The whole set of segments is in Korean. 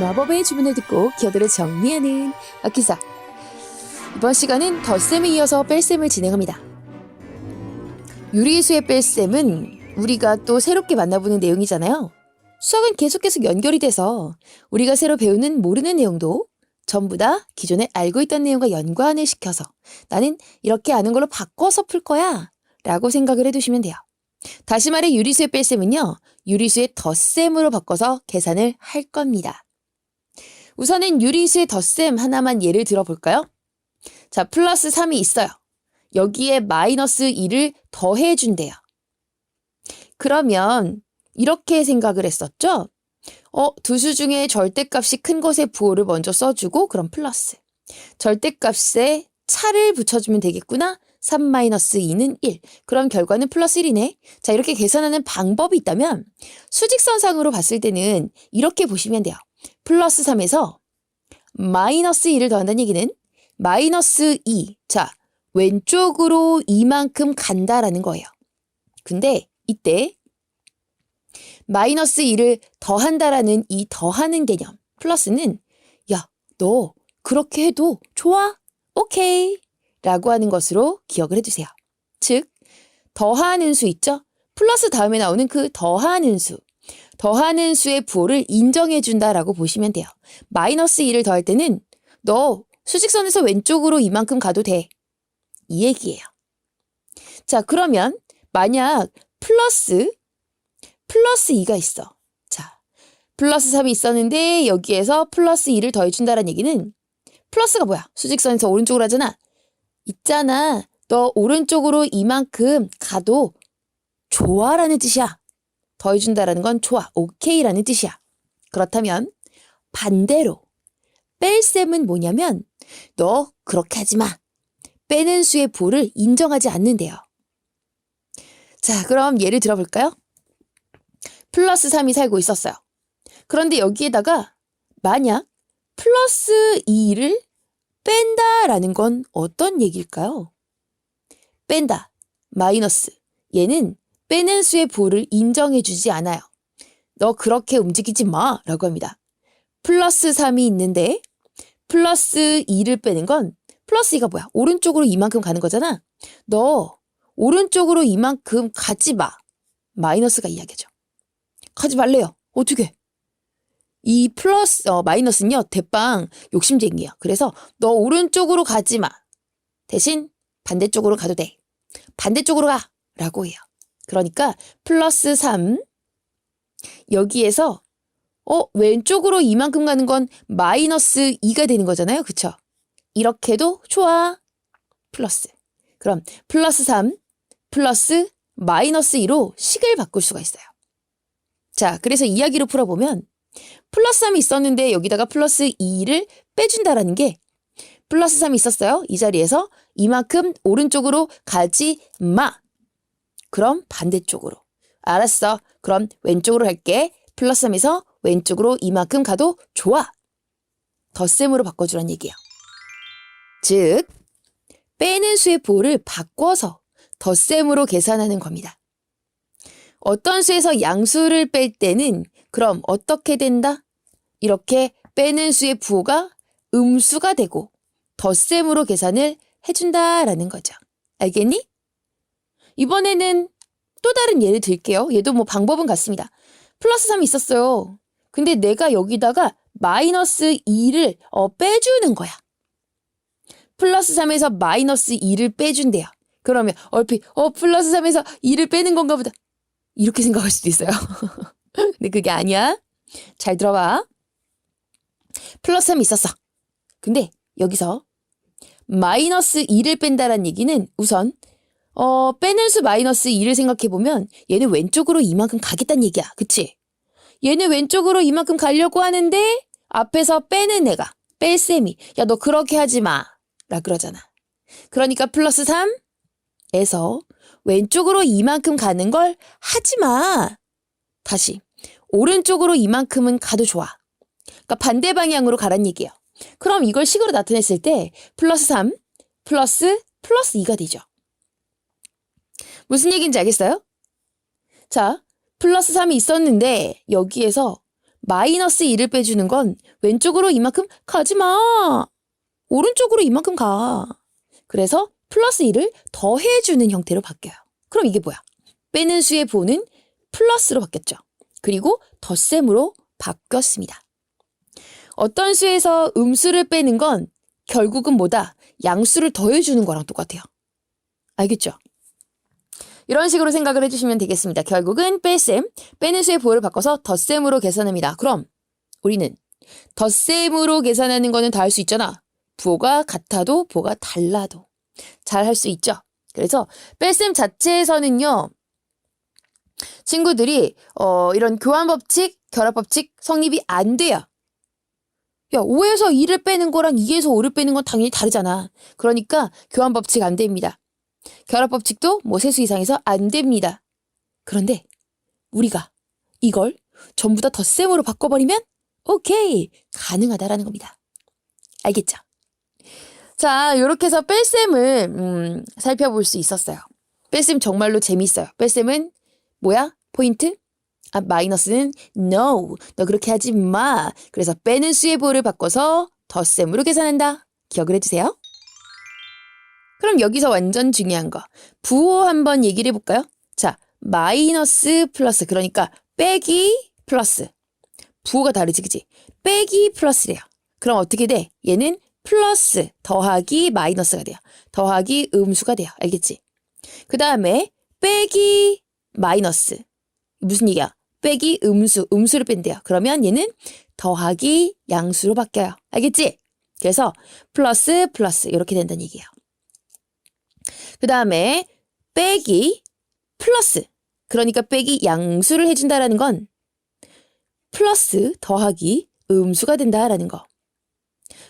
마법의 주문을 듣고 기어들을 정리하는 아키사. 이번 시간은 덧셈에 이어서 뺄셈을 진행합니다. 유리수의 뺄셈은 우리가 또 새롭게 만나보는 내용이잖아요. 수학은 계속 계속 연결이 돼서 우리가 새로 배우는 모르는 내용도 전부 다 기존에 알고 있던 내용과 연관을 시켜서 나는 이렇게 아는 걸로 바꿔서 풀 거야 라고 생각을 해두시면 돼요. 다시 말해 유리수의 뺄셈은요. 유리수의 덧셈으로 바꿔서 계산을 할 겁니다. 우선은 유리수의 덧셈 하나만 예를 들어볼까요? 자, 플러스 3이 있어요. 여기에 마이너스 2를 더해준대요. 그러면 이렇게 생각을 했었죠? 어, 두 수 중에 절대값이 큰 것의 부호를 먼저 써주고 그럼 플러스. 절대값에 차를 붙여주면 되겠구나. 3-2는 1. 그럼 결과는 플러스 1이네. 자, 이렇게 계산하는 방법이 있다면 수직선상으로 봤을 때는 이렇게 보시면 돼요. 플러스 3에서 마이너스 2를 더한다는 얘기는 마이너스 2. 자, 왼쪽으로 이만큼 간다라는 거예요. 근데 이때 마이너스 2를 더한다라는 이 더하는 개념 플러스는 야, 너 그렇게 해도 좋아? 오케이. 라고 하는 것으로 기억을 해주세요. 즉, 더하는 수 있죠? 플러스 다음에 나오는 그 더하는 수. 더하는 수의 부호를 인정해준다라고 보시면 돼요. 마이너스 2를 더할 때는 너 수직선에서 왼쪽으로 이만큼 가도 돼. 이 얘기예요. 자, 그러면 만약 플러스, 플러스 2가 있어. 자, 플러스 3이 있었는데 여기에서 플러스 2를 더해준다는 얘기는 플러스가 뭐야? 수직선에서 오른쪽으로 하잖아. 있잖아. 너 오른쪽으로 이만큼 가도 좋아라는 뜻이야. 더해준다라는 건 좋아, 오케이라는 뜻이야. 그렇다면 반대로 뺄셈은 뭐냐면 너 그렇게 하지 마. 빼는 수의 부를 인정하지 않는데요. 자, 그럼 예를 들어볼까요? 플러스 3이 살고 있었어요. 그런데 여기에다가 만약 플러스 2를 뺀다라는 건 어떤 얘기일까요? 뺀다, 마이너스. 얘는 빼는 수의 부호를 인정해주지 않아요. 너 그렇게 움직이지 마! 라고 합니다. 플러스 3이 있는데 플러스 2를 빼는 건 플러스 2가 뭐야? 오른쪽으로 이만큼 가는 거잖아. 너 오른쪽으로 이만큼 가지 마. 마이너스가 이야기죠. 가지 말래요. 어떻게? 이 플러스 어, 마이너스는요 대빵 욕심쟁이야. 그래서 너 오른쪽으로 가지 마. 대신 반대쪽으로 가도 돼. 반대쪽으로 가 라고 해요. 그러니까 플러스 3 여기에서 어 왼쪽으로 이만큼 가는 건 마이너스 2가 되는 거잖아요. 그쵸? 이렇게도 좋아. 플러스. 그럼 플러스 3 플러스 마이너스 2로 식을 바꿀 수가 있어요. 자, 그래서 이야기로 풀어보면 플러스 3이 있었는데 여기다가 플러스 2를 빼준다라는 게 플러스 3이 있었어요. 이 자리에서 이만큼 오른쪽으로 가지 마. 그럼 반대쪽으로. 알았어. 그럼 왼쪽으로 할게. 플러스 3에서 왼쪽으로 이만큼 가도 좋아. 덧셈으로 바꿔주란 얘기예요. 즉, 빼는 수의 부호를 바꿔서 덧셈으로 계산하는 겁니다. 어떤 수에서 양수를 뺄 때는 그럼 어떻게 된다? 이렇게 빼는 수의 부호가 음수가 되고 덧셈으로 계산을 해준다라는 거죠. 알겠니? 이번에는 또 다른 예를 들게요. 얘도 뭐 방법은 같습니다. 플러스 3이 있었어요. 근데 내가 여기다가 마이너스 2를 어, 빼주는 거야. 플러스 3에서 마이너스 2를 빼준대요. 그러면 얼핏 어 플러스 3에서 2를 빼는 건가 보다. 이렇게 생각할 수도 있어요. 근데 그게 아니야. 잘 들어봐. 플러스 3이 있었어. 근데 여기서 마이너스 2를 뺀다란 얘기는 우선 어, 빼는 수 마이너스 2를 생각해보면 얘는 왼쪽으로 이만큼 가겠다는 얘기야. 그치? 얘는 왼쪽으로 이만큼 가려고 하는데 앞에서 빼는 애가 뺄셈이 야 너 그렇게 하지 마. 라 그러잖아. 그러니까 플러스 3에서 왼쪽으로 이만큼 가는 걸 하지 마. 다시 오른쪽으로 이만큼은 가도 좋아. 그러니까 반대 방향으로 가란 얘기예요. 그럼 이걸 식으로 나타냈을 때 플러스 3 플러스 플러스 2가 되죠. 무슨 얘기인지 알겠어요? 자, 플러스 3이 있었는데 여기에서 마이너스 2를 빼주는 건 왼쪽으로 이만큼 가지 마. 오른쪽으로 이만큼 가. 그래서 플러스 2를 더해주는 형태로 바뀌어요. 그럼 이게 뭐야? 빼는 수의 보는 플러스로 바뀌었죠. 그리고 덧셈으로 바뀌었습니다. 어떤 수에서 음수를 빼는 건 결국은 뭐다? 양수를 더해주는 거랑 똑같아요. 알겠죠? 이런 식으로 생각을 해주시면 되겠습니다. 결국은 뺄셈, 빼는 수의 보호를 바꿔서 덧셈으로 계산합니다. 그럼 우리는 덧셈으로 계산하는 거는 다 할 수 있잖아. 부호가 같아도 부호가 달라도 잘 할 수 있죠. 그래서 뺄셈 자체에서는요. 친구들이 어, 이런 교환 법칙, 결합 법칙 성립이 안 돼요. 야, 5에서 2를 빼는 거랑 2에서 5를 빼는 건 당연히 다르잖아. 그러니까 교환 법칙 안 됩니다. 결합법칙도 뭐 세수 이상에서 안 됩니다. 그런데 우리가 이걸 전부 다 덧셈으로 바꿔버리면 오케이 가능하다라는 겁니다. 알겠죠? 자, 이렇게 해서 뺄셈을 음, 살펴볼 수 있었어요. 뺄셈 정말로 재밌어요. 뺄셈은 뭐야? 포인트? 아, 마이너스는 no. 너 그렇게 하지 마. 그래서 빼는 수의 보호를 바꿔서 덧셈으로 계산한다. 기억을 해주세요. 그럼 여기서 완전 중요한 거. 부호 한번 얘기를 해볼까요? 자, 마이너스 플러스. 그러니까 빼기 플러스. 부호가 다르지, 그지? 빼기 플러스래요. 그럼 어떻게 돼? 얘는 플러스 더하기 마이너스가 돼요. 더하기 음수가 돼요. 알겠지? 그 다음에 빼기 마이너스. 무슨 얘기야? 빼기 음수, 음수를 뺀대요. 그러면 얘는 더하기 양수로 바뀌어요. 알겠지? 그래서 플러스 플러스 이렇게 된다는 얘기예요. 그 다음에 빼기 플러스. 그러니까 빼기 양수를 해준다라는 건 플러스 더하기 음수가 된다라는 거.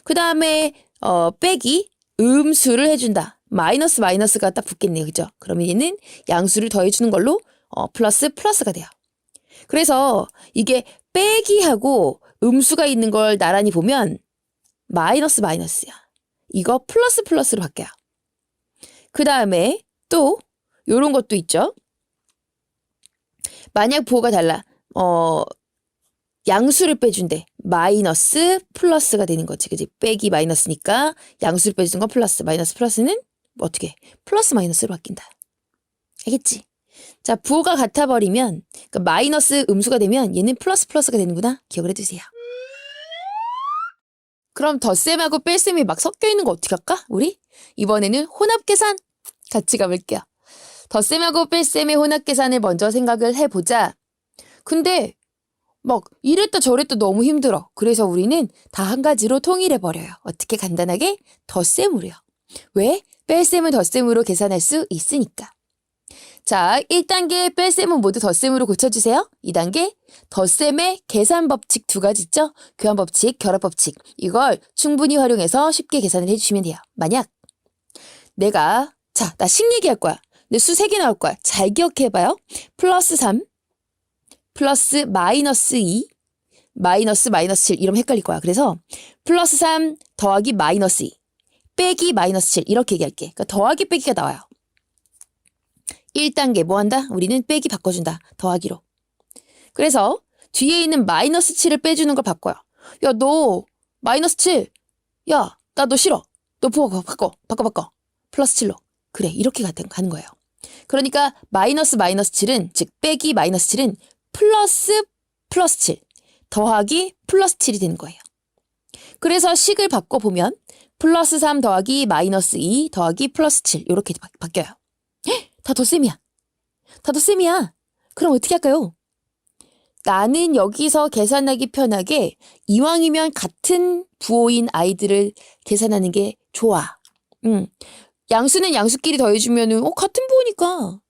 그 다음에 어, 빼기 음수를 해준다. 마이너스 마이너스가 딱 붙겠네요. 그죠? 그러면 얘는 양수를 더해주는 걸로 어, 플러스 플러스가 돼요. 그래서 이게 빼기하고 음수가 있는 걸 나란히 보면 마이너스 마이너스야. 이거 플러스 플러스로 바뀌어요. 그 다음에 또 요런 것도 있죠. 만약 부호가 달라. 어, 양수를 빼준대. 마이너스 플러스가 되는 거지. 그지? 빼기 마이너스니까 양수를 빼주는 건 플러스. 마이너스 플러스는 뭐 어떻게? 플러스 마이너스로 바뀐다. 알겠지? 자, 부호가 같아버리면, 그러니까 마이너스 음수가 되면 얘는 플러스 플러스가 되는구나. 기억을 해두세요. 그럼 덧셈하고 뺄셈이 막 섞여 있는 거 어떻게 할까? 우리? 이번에는 혼합 계산 같이 가볼게요. 덧셈하고 뺄셈의 혼합 계산을 먼저 생각을 해보자. 근데 막 이랬다 저랬다 너무 힘들어. 그래서 우리는 다 한 가지로 통일해 버려요. 어떻게 간단하게 덧셈으로요. 왜? 뺄셈은 덧셈으로 계산할 수 있으니까. 자, 1단계 뺄셈은 모두 덧셈으로 고쳐주세요. 2단계 덧셈의 계산 법칙 두 가지 있죠? 교환 법칙, 결합 법칙. 이걸 충분히 활용해서 쉽게 계산을 해주시면 돼요. 만약 내가 자, 나 식 얘기할 거야. 근데 수세개 나올 거야. 잘 기억해봐요. 플러스 3, 플러스 마이너스 2, 마이너스 마이너스 7 이러면 헷갈릴 거야. 그래서 플러스 3 더하기 마이너스 2, 빼기 마이너스 7 이렇게 얘기할게. 그러니까 더하기 빼기가 나와요. 1단계 뭐 한다? 우리는 빼기 바꿔준다. 더하기로. 그래서 뒤에 있는 마이너스 7을 빼주는 걸 바꿔요. 야, 너 마이너스 7. 야, 나 너 싫어. 너 부어 바꿔. 바꿔 바꿔. 플러스 7로. 그래, 이렇게 가는 거예요. 그러니까 마이너스 마이너스 7은 즉 빼기 마이너스 7은 플러스 플러스 7 더하기 플러스 7이 되는 거예요. 그래서 식을 바꿔보면 플러스 3 더하기 마이너스 2 더하기 플러스 7 이렇게 바, 바뀌어요. 다 덧셈이야. 다 덧셈이야. 그럼 어떻게 할까요? 나는 여기서 계산하기 편하게 이왕이면 같은 부호인 아이들을 계산하는 게 좋아. 음. 양수는 양수끼리 더해주면은 어 같은 부호니까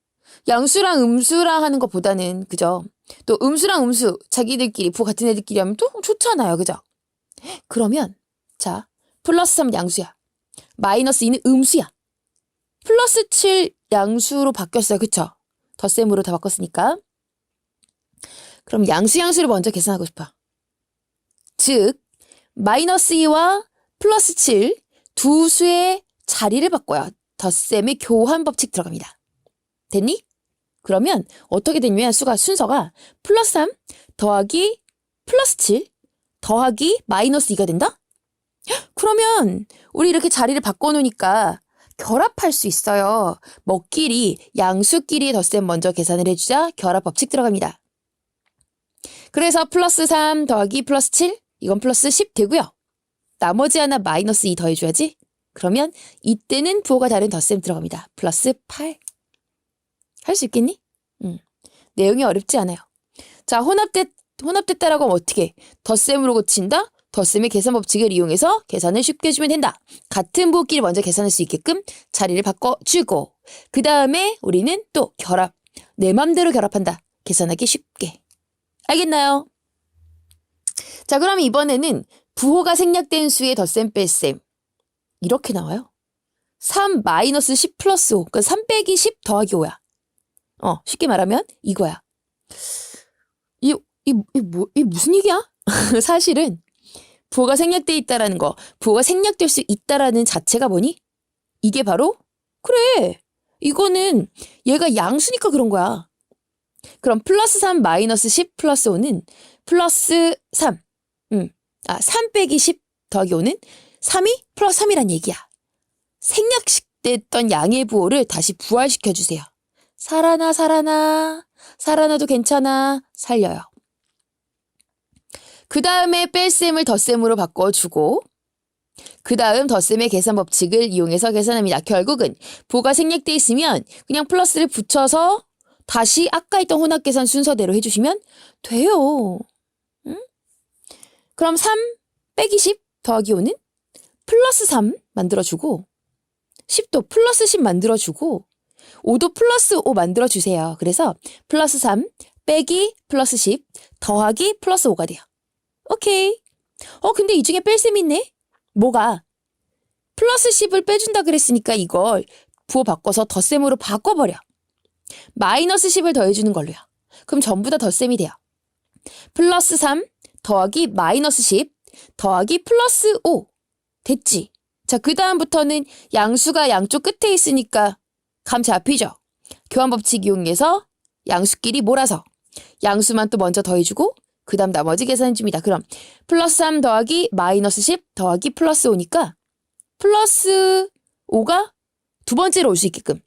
양수랑 음수랑 하는 것보다는 그죠? 또 음수랑 음수 자기들끼리 부호 같은 애들끼리 하면 또 좋잖아요, 그죠? 그러면 자 플러스 3 양수야, 마이너스 2는 음수야, 플러스 7 양수로 바뀌었어요, 그쵸? 덧셈으로 다 바꿨으니까. 그럼 양수 양수를 먼저 계산하고 싶어. 즉 마이너스 2와 플러스 7 두 수의 자리를 바꿔요. 덧셈의 교환 법칙 들어갑니다. 됐니? 그러면 어떻게 되냐면 수가 순서가 플러스 3 더하기 플러스 7 더하기 마이너스 2가 된다? 헉, 그러면 우리 이렇게 자리를 바꿔놓으니까 결합할 수 있어요. 먹끼리 양수끼리 덧셈 먼저 계산을 해주자 결합 법칙 들어갑니다. 그래서 플러스 3 더하기 플러스 7 이건 플러스 10 되고요. 나머지 하나 마이너스 2 더해줘야지. 그러면 이때는 부호가 다른 덧셈 들어갑니다. 플러스 8. 할 수 있겠니? 응. 내용이 어렵지 않아요. 자, 혼합됐, 혼합됐다라고 하면 어떻게? 덧셈으로 고친다? 덧셈의 계산 법칙을 이용해서 계산을 쉽게 해주면 된다. 같은 부호끼리 먼저 계산할 수 있게끔 자리를 바꿔주고 그 다음에 우리는 또 결합. 내 맘대로 결합한다. 계산하기 쉽게. 알겠나요? 자, 그럼 이번에는 부호가 생략된 수의 덧셈 뺄셈. 이렇게 나와요. 3 마이너스 10 플러스 5. 그러니까 3 빼기 10 더하기 5야. 어, 쉽게 말하면 이거야. 이, 이, 이, 뭐, 이 무슨 얘기야? 사실은 부호가 생략돼 있다라는 거, 부호가 생략될 수 있다라는 자체가 뭐니? 이게 바로 그래. 이거는 얘가 양수니까 그런 거야. 그럼 플러스 3 마이너스 10 플러스 5는 플러스 3. 음. 아, 3 빼기 10 더하기 5는 3이 플러스 3이란 얘기야. 생략됐던 양의 부호를 다시 부활시켜 주세요. 살아나 살아나 살아나도 괜찮아 살려요. 그 다음에 뺄셈을 덧셈으로 바꿔주고 그 다음 덧셈의 계산 법칙을 이용해서 계산합니다. 결국은 부호가 생략돼 있으면 그냥 플러스를 붙여서 다시 아까 있던 혼합 계산 순서대로 해주시면 돼요. 응? 그럼 3 빼기 10 더하기 5는 플러스 3 만들어주고 10도 플러스 10 만들어주고 5도 플러스 5 만들어주세요. 그래서 플러스 3 빼기 플러스 10 더하기 플러스 5가 돼요. 오케이. 어, 근데 이 중에 뺄셈 있네? 뭐가? 플러스 10을 빼준다 그랬으니까 이걸 부호 바꿔서 덧셈으로 바꿔버려. 마이너스 10을 더해주는 걸로요. 그럼 전부 다 덧셈이 돼요. 플러스 3 더하기 마이너스 10 더하기 플러스 5. 됐지? 자, 그 다음부터는 양수가 양쪽 끝에 있으니까 감 잡히죠? 교환 법칙 이용해서 양수끼리 몰아서 양수만 또 먼저 더해주고 그 다음 나머지 계산해 줍니다. 그럼 플러스 3 더하기 마이너스 10 더하기 플러스 5니까 플러스 5가 두 번째로 올 수 있게끔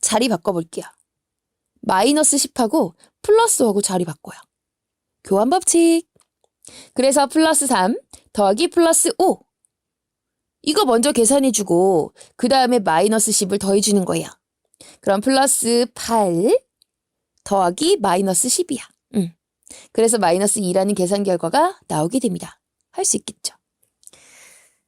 자리 바꿔볼게요. 마이너스 10하고 플러스 5하고 자리 바꿔요. 교환 법칙. 그래서 플러스 3 더하기 플러스 5. 이거 먼저 계산해주고 그 다음에 마이너스 10을 더해주는 거예요. 그럼 플러스 8 더하기 마이너스 10이야. 응. 그래서 마이너스 2라는 계산 결과가 나오게 됩니다. 할 수 있겠죠.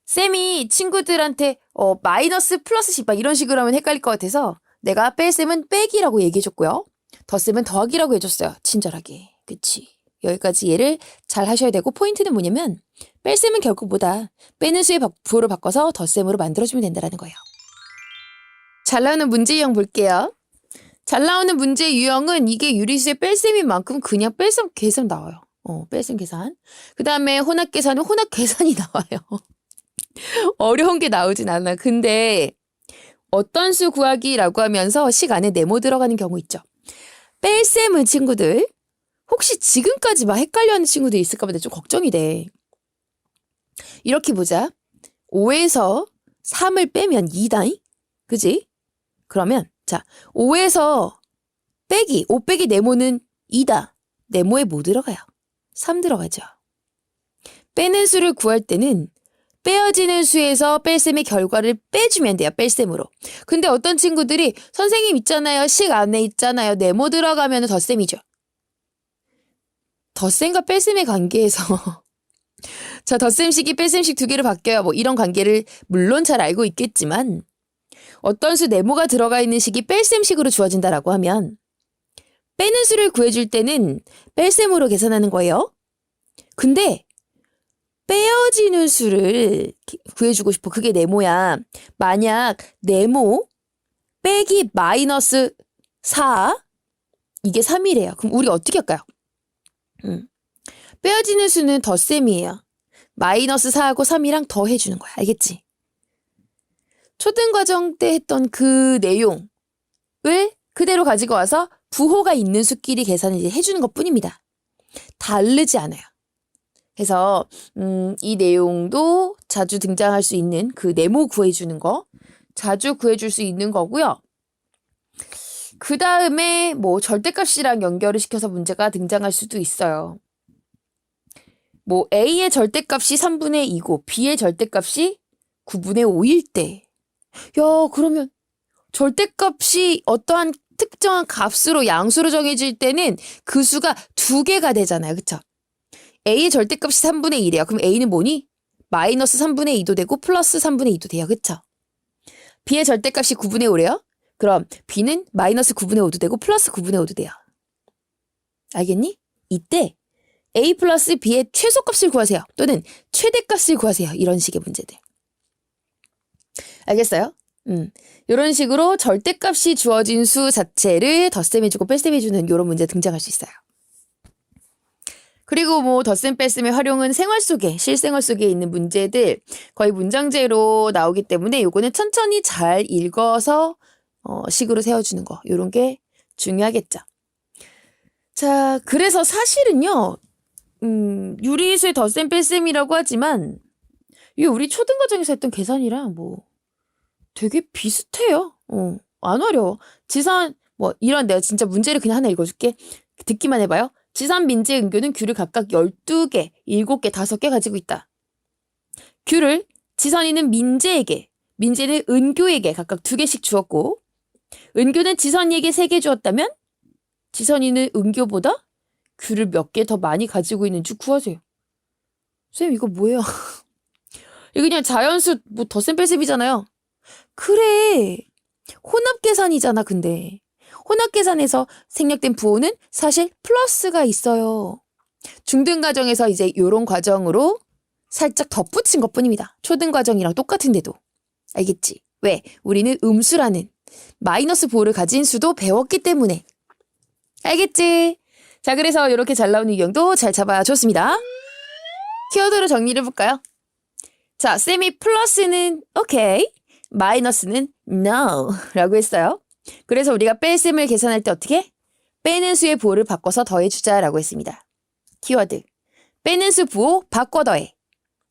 쌤이 친구들한테 어, 마이너스 플러스 10막 이런 식으로 하면 헷갈릴 것 같아서 내가 뺄셈은 빼기라고 얘기해줬고요. 덧셈은 더하기라고 해줬어요. 친절하게. 그치. 여기까지 이해를 잘 하셔야 되고 포인트는 뭐냐면 뺄셈은 결국 뭐다. 빼는 수의 바- 부호를 바꿔서 덧셈으로 만들어주면 된다는 거예요. 잘 나오는 문제 유형 볼게요. 잘 나오는 문제 유형은 이게 유리수의 뺄셈인 만큼 그냥 뺄셈 계산 나와요. 어, 뺄셈 계산. 그 다음에 혼합 계산은 혼합 계산이 나와요. 어려운 게 나오진 않아. 근데 어떤 수 구하기라고 하면서 식 안에 네모 들어가는 경우 있죠. 뺄셈은 친구들 혹시 지금까지 막 헷갈려하는 친구들 있을까 봐 좀 걱정이 돼. 이렇게 보자. 5에서 3을 빼면 2다잉? 그지? 그러면 자 5에서 빼기 5 빼기 네모는 2다. 네모에 뭐 들어가요? 3 들어가죠. 빼는 수를 구할 때는 빼어지는 수에서 뺄셈의 결과를 빼주면 돼요. 뺄셈으로. 근데 어떤 친구들이 선생님 있잖아요. 식 안에 있잖아요. 네모 들어가면 덧셈이죠. 덧셈과 뺄셈의 관계에서 자 덧셈식이 뺄셈식 두 개로 바뀌어요. 뭐 이런 관계를 물론 잘 알고 있겠지만 어떤 수 네모가 들어가 있는 식이 뺄셈식으로 주어진다라고 하면 빼는 수를 구해줄 때는 뺄셈으로 계산하는 거예요. 근데 빼어지는 수를 구해주고 싶어. 그게 네모야. 만약 네모 빼기 마이너스 4 이게 3이래요. 그럼 우리 어떻게 할까요? 음. 빼어지는 수는 덧셈이에요. 마이너스 4하고 3이랑 더 해주는 거야. 알겠지? 초등과정 때 했던 그 내용을 그대로 가지고 와서 부호가 있는 수끼리 계산을 이제 해주는 것 뿐입니다. 다르지 않아요. 그래서 음, 이 내용도 자주 등장할 수 있는 그 네모 구해주는 거 자주 구해줄 수 있는 거고요. 그 다음에 뭐 절대값이랑 연결을 시켜서 문제가 등장할 수도 있어요. 뭐 A의 절대값이 3분의 2고 B의 절대값이 9분의 5일 때. 야, 그러면 절대값이 어떠한 특정한 값으로 양수로 정해질 때는 그 수가 두 개가 되잖아요. 그쵸? A의 절대값이 3분의 1이에요. 그럼 A는 뭐니? 마이너스 3분의 2도 되고 플러스 3분의 2도 돼요. 그쵸? B의 절대값이 9분의 5래요. 그럼 B는 마이너스 9분의 5도 되고 플러스 9분의 5도 돼요. 알겠니? 이때 A 플러스 B의 최소값을 구하세요. 또는 최대값을 구하세요. 이런 식의 문제들. 알겠어요? 음. 이런 식으로 절대값이 주어진 수 자체를 덧셈해 주고 뺄셈해 주는 이런 문제 등장할 수 있어요. 그리고 뭐 덧셈 뺄셈의 활용은 생활 속에 실생활 속에 있는 문제들 거의 문장제로 나오기 때문에 요거는 천천히 잘 읽어서 어, 식으로 세워주는 거 요런 게 중요하겠죠. 자 그래서 사실은요 음, 유리수의 덧셈 뺄셈이라고 하지만 이게 우리 초등 과정에서 했던 계산이랑 뭐 되게 비슷해요. 어, 안 어려워. 지선 뭐 이런 내가 진짜 문제를 그냥 하나 읽어줄게. 듣기만 해봐요. 지선, 민재, 은교는 귤을 각각 12개, 7개, 5개 가지고 있다. 귤을 지선이는 민재에게, 민재는 은교에게 각각 2개씩 주었고 은교는 지선이에게 3개 주었다면 지선이는 은교보다 귤을 몇 개 더 많이 가지고 있는지 구하세요. 쌤 이거 뭐예요? 이거 그냥 자연수 뭐 덧셈 뺄셈이잖아요. 그래. 혼합 계산이잖아, 근데. 혼합 계산에서 생략된 부호는 사실 플러스가 있어요. 중등 과정에서 이제 요런 과정으로 살짝 덧붙인 것 뿐입니다. 초등 과정이랑 똑같은데도. 알겠지? 왜? 우리는 음수라는 마이너스 부호를 가진 수도 배웠기 때문에. 알겠지? 자, 그래서 이렇게 잘 나오는 유형도 잘 잡아줬습니다. 키워드로 정리를 해볼까요? 자, 쌤이 플러스는 오케이, 마이너스는 no 라고 했어요. 그래서 우리가 뺄셈을 계산할 때 어떻게? 빼는 수의 부호를 바꿔서 더해주자 라고 했습니다. 키워드. 빼는 수 부호 바꿔 더해.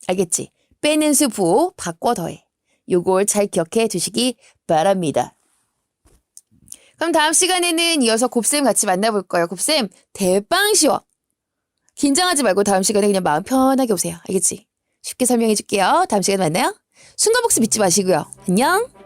알겠지? 빼는 수 부호 바꿔 더해. 요걸 잘 기억해 두시기 바랍니다. 그럼 다음 시간에는 이어서 곱셈 같이 만나볼 거예요. 곱셈 대빵 쉬워. 긴장하지 말고 다음 시간에 그냥 마음 편하게 오세요. 알겠지? 쉽게 설명해 줄게요. 다음 시간에 만나요. 순간복습 잊지 마시고요. 안녕!